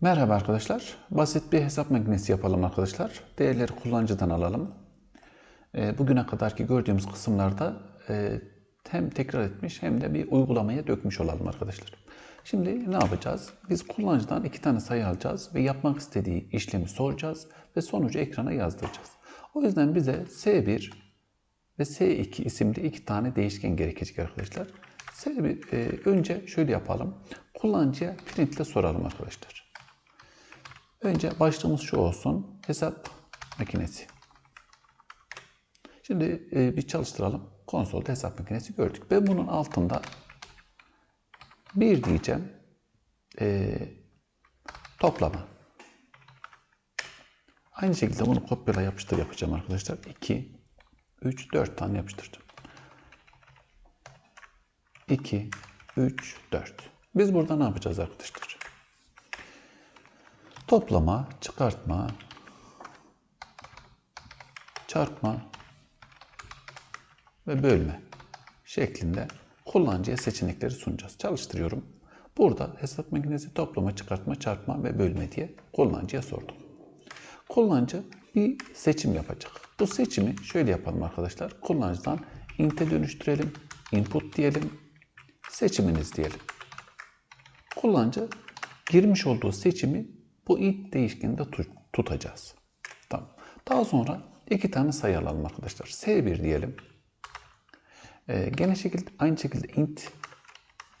Merhaba arkadaşlar. Basit bir hesap makinesi yapalım arkadaşlar. Değerleri kullanıcıdan alalım. E, Bugüne kadarki gördüğümüz kısımlarda e, hem tekrar etmiş hem de bir uygulamaya dökmüş olalım arkadaşlar. Şimdi ne yapacağız? Biz kullanıcıdan iki tane sayı alacağız ve yapmak istediği işlemi soracağız ve sonucu ekrana yazdıracağız. O yüzden bize S1 ve S2 isimli iki tane değişken gerekecek arkadaşlar. S1, e, önce şöyle yapalım. Kullanıcıya printle soralım arkadaşlar. Önce başlığımız şu olsun. Hesap makinesi. Şimdi e, bir çalıştıralım. Konsolda hesap makinesi gördük. Ve bunun altında bir diyeceğim e, toplama. Aynı şekilde bunu kopyala yapıştır yapacağım arkadaşlar. 2, 3, 4 tane yapıştıracağım. 2, 3, 4. Biz burada ne yapacağız arkadaşlar? Toplama, çıkartma, çarpma ve bölme şeklinde kullanıcıya seçenekleri sunacağız. Çalıştırıyorum. Burada hesap makinesi toplama, çıkartma, çarpma ve bölme diye kullanıcıya sordum. Kullanıcı bir seçim yapacak. Bu seçimi şöyle yapalım arkadaşlar. Kullanıcıdan int'e dönüştürelim. Input diyelim. Seçiminiz diyelim. Kullanıcı girmiş olduğu seçimi bu int değişkeninde tutacağız. Tamam. Daha sonra iki tane sayı alalım arkadaşlar. S1 diyelim. Ee, gene şekilde aynı şekilde int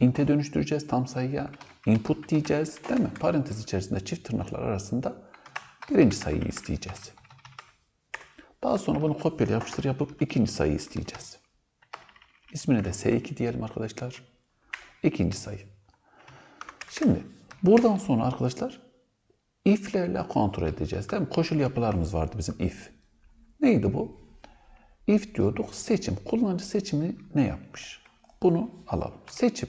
int'e dönüştüreceğiz tam sayıya. Input diyeceğiz değil mi? Parantez içerisinde çift tırnaklar arasında birinci sayıyı isteyeceğiz. Daha sonra bunu kopyala yapıştır yapıp ikinci sayıyı isteyeceğiz. İsmine de S2 diyelim arkadaşlar. İkinci sayı. Şimdi buradan sonra arkadaşlar if'lerle kontrol edeceğiz. Değil mi? Koşul yapılarımız vardı bizim if. Neydi bu? If diyorduk seçim. Kullanıcı seçimi ne yapmış? Bunu alalım. Seçim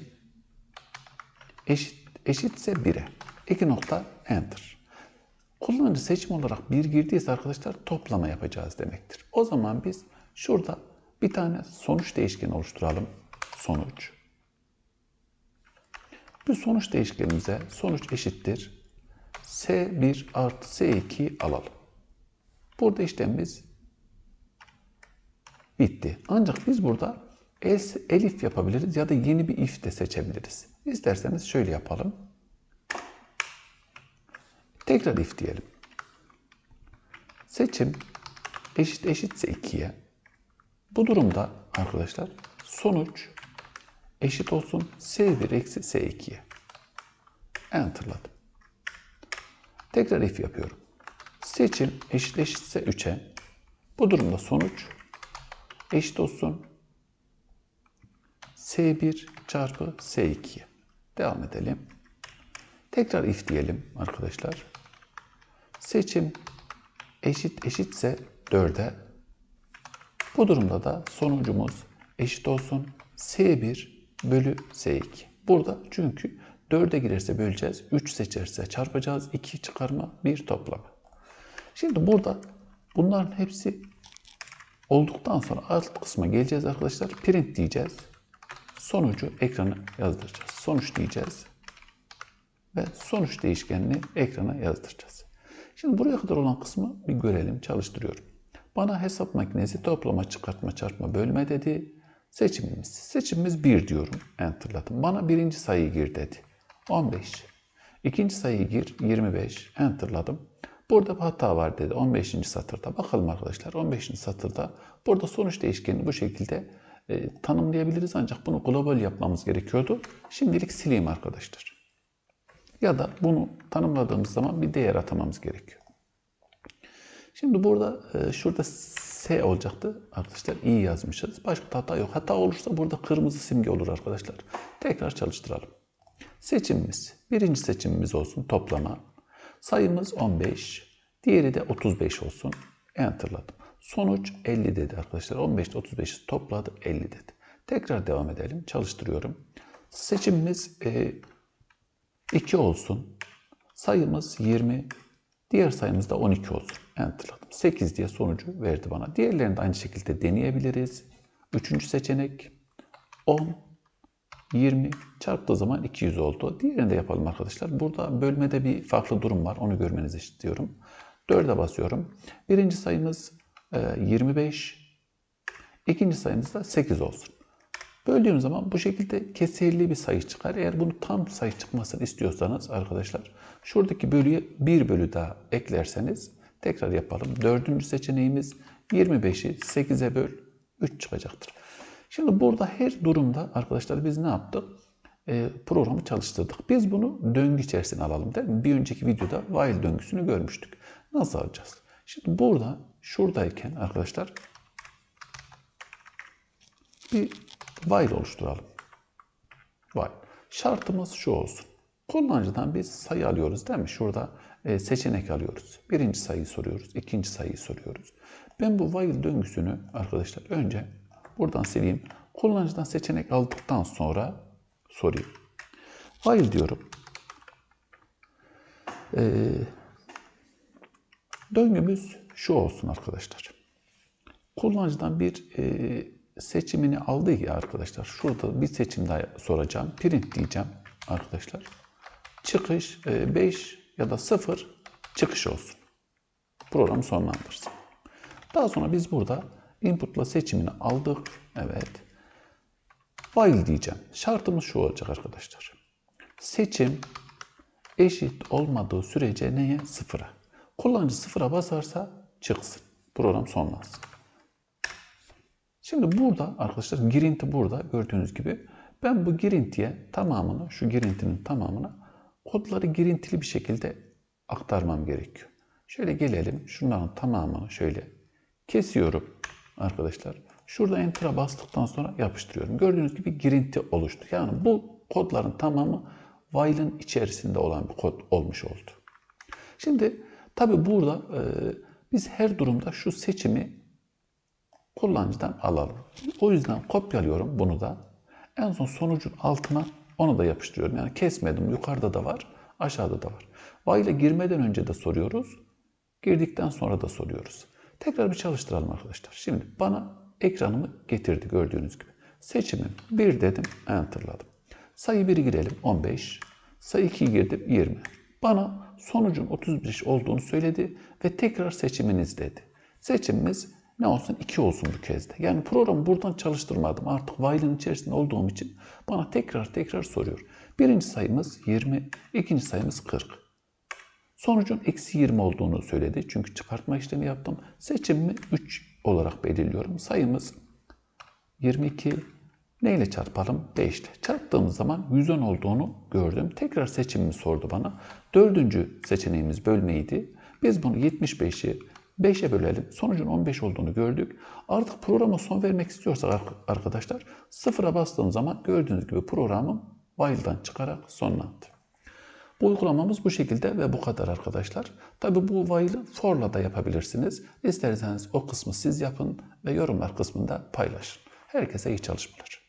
eşit eşitse 1'e. 2 nokta enter. Kullanıcı seçim olarak 1 girdiyse arkadaşlar toplama yapacağız demektir. O zaman biz şurada bir tane sonuç değişkeni oluşturalım. Sonuç. Bu sonuç değişkenimize sonuç eşittir. S1 artı S2 alalım. Burada işlemimiz bitti. Ancak biz burada elif yapabiliriz ya da yeni bir if de seçebiliriz. İsterseniz şöyle yapalım. Tekrar if diyelim. Seçim eşit eşitse 2'ye. Bu durumda arkadaşlar sonuç eşit olsun S1 eksi S2'ye. Enter'ladım. Tekrar if yapıyorum. Seçim eşit eşitse 3'e. Bu durumda sonuç eşit olsun S1 çarpı S2'ye. Devam edelim. Tekrar if diyelim arkadaşlar. Seçim eşit eşitse 4'e. Bu durumda da sonucumuz eşit olsun S1 bölü S2. Burada çünkü 4'e girerse böleceğiz. 3 seçerse çarpacağız. 2 çıkarma, 1 toplama. Şimdi burada bunların hepsi olduktan sonra alt kısma geleceğiz arkadaşlar. Print diyeceğiz. Sonucu ekrana yazdıracağız. Sonuç diyeceğiz. Ve sonuç değişkenini ekrana yazdıracağız. Şimdi buraya kadar olan kısmı bir görelim. Çalıştırıyorum. Bana hesap makinesi toplama, çıkartma, çarpma, bölme dedi. Seçimimiz. Seçimimiz 1 diyorum. Enter'ladım. Bana birinci sayıyı gir dedi. 15. İkinci sayıyı gir 25. Enter'ladım. Burada bir hata var dedi 15. satırda. Bakalım arkadaşlar 15. satırda burada sonuç değişkenini bu şekilde e, tanımlayabiliriz ancak bunu global yapmamız gerekiyordu. Şimdilik sileyim arkadaşlar. Ya da bunu tanımladığımız zaman bir değer atamamız gerekiyor. Şimdi burada e, şurada S olacaktı. Arkadaşlar iyi yazmışız. Başka hata yok. Hata olursa burada kırmızı simge olur arkadaşlar. Tekrar çalıştıralım. Seçimimiz. Birinci seçimimiz olsun toplama. Sayımız 15. Diğeri de 35 olsun. Enter'ladım. Sonuç 50 dedi arkadaşlar. 15 ile 35'i topladı 50 dedi. Tekrar devam edelim. Çalıştırıyorum. Seçimimiz e, 2 olsun. Sayımız 20. Diğer sayımız da 12 olsun. Enter'ladım. 8 diye sonucu verdi bana. Diğerlerini de aynı şekilde deneyebiliriz. Üçüncü seçenek 10, 20 çarptığı zaman 200 oldu. Diğerini de yapalım arkadaşlar. Burada bölmede bir farklı durum var. Onu görmenizi istiyorum. 4'e basıyorum. Birinci sayımız e, 25. İkinci sayımız da 8 olsun. Böldüğüm zaman bu şekilde kesirli bir sayı çıkar. Eğer bunu tam sayı çıkmasını istiyorsanız arkadaşlar şuradaki bölüye bir bölü daha eklerseniz tekrar yapalım. Dördüncü seçeneğimiz 25'i 8'e böl 3 çıkacaktır. Şimdi burada her durumda arkadaşlar biz ne yaptık? Ee, programı çalıştırdık. Biz bunu döngü içerisine alalım değil mi? Bir önceki videoda while döngüsünü görmüştük. Nasıl alacağız? Şimdi burada şuradayken arkadaşlar bir while oluşturalım. While. Şartımız şu olsun. Kullanıcıdan biz sayı alıyoruz değil mi? Şurada e, seçenek alıyoruz. Birinci sayıyı soruyoruz. ikinci sayıyı soruyoruz. Ben bu while döngüsünü arkadaşlar önce buradan sileyim. Kullanıcıdan seçenek aldıktan sonra sorayım. While diyorum. Ee, döngümüz şu olsun arkadaşlar. Kullanıcıdan bir e, seçimini aldı ya arkadaşlar. Şurada bir seçim daha soracağım. Print diyeceğim arkadaşlar. Çıkış 5 ya da 0 çıkış olsun. Program sonlandırsın. Daha sonra biz burada inputla seçimini aldık. Evet. While diyeceğim. Şartımız şu olacak arkadaşlar. Seçim eşit olmadığı sürece neye? Sıfıra. Kullanıcı sıfıra basarsa çıksın. Program sonlansın. Şimdi burada arkadaşlar girinti burada gördüğünüz gibi ben bu girintiye tamamını şu girintinin tamamını kodları girintili bir şekilde aktarmam gerekiyor. Şöyle gelelim şunların tamamını şöyle kesiyorum arkadaşlar. Şurada enter'a bastıktan sonra yapıştırıyorum. Gördüğünüz gibi girinti oluştu. Yani bu kodların tamamı while'ın içerisinde olan bir kod olmuş oldu. Şimdi tabi burada e, biz her durumda şu seçimi kullanıcıdan alalım. O yüzden kopyalıyorum bunu da. En son sonucun altına onu da yapıştırıyorum. Yani kesmedim. Yukarıda da var, aşağıda da var. While'e girmeden önce de soruyoruz. Girdikten sonra da soruyoruz. Tekrar bir çalıştıralım arkadaşlar. Şimdi bana ekranımı getirdi gördüğünüz gibi. Seçimim 1 dedim, enterladım. Sayı 1'i girelim 15. Sayı 2'yi girdim 20. Bana sonucun 35 olduğunu söyledi ve tekrar seçiminiz dedi. Seçimimiz ne olsun? 2 olsun bu kez de. Yani programı buradan çalıştırmadım. Artık while'ın içerisinde olduğum için bana tekrar tekrar soruyor. Birinci sayımız 20, ikinci sayımız 40. Sonucun eksi 20 olduğunu söyledi. Çünkü çıkartma işlemi yaptım. Seçimimi 3 olarak belirliyorum. Sayımız 22. Neyle çarpalım? 5 ile. Çarptığımız zaman 110 olduğunu gördüm. Tekrar seçimimi sordu bana. Dördüncü seçeneğimiz bölmeydi. Biz bunu 75'i 5'e bölelim. Sonucun 15 olduğunu gördük. Artık programa son vermek istiyorsak arkadaşlar sıfıra bastığım zaman gördüğünüz gibi programım while'dan çıkarak sonlandı. Bu uygulamamız bu şekilde ve bu kadar arkadaşlar. Tabi bu while'ı for'la da yapabilirsiniz. İsterseniz o kısmı siz yapın ve yorumlar kısmında paylaşın. Herkese iyi çalışmalar.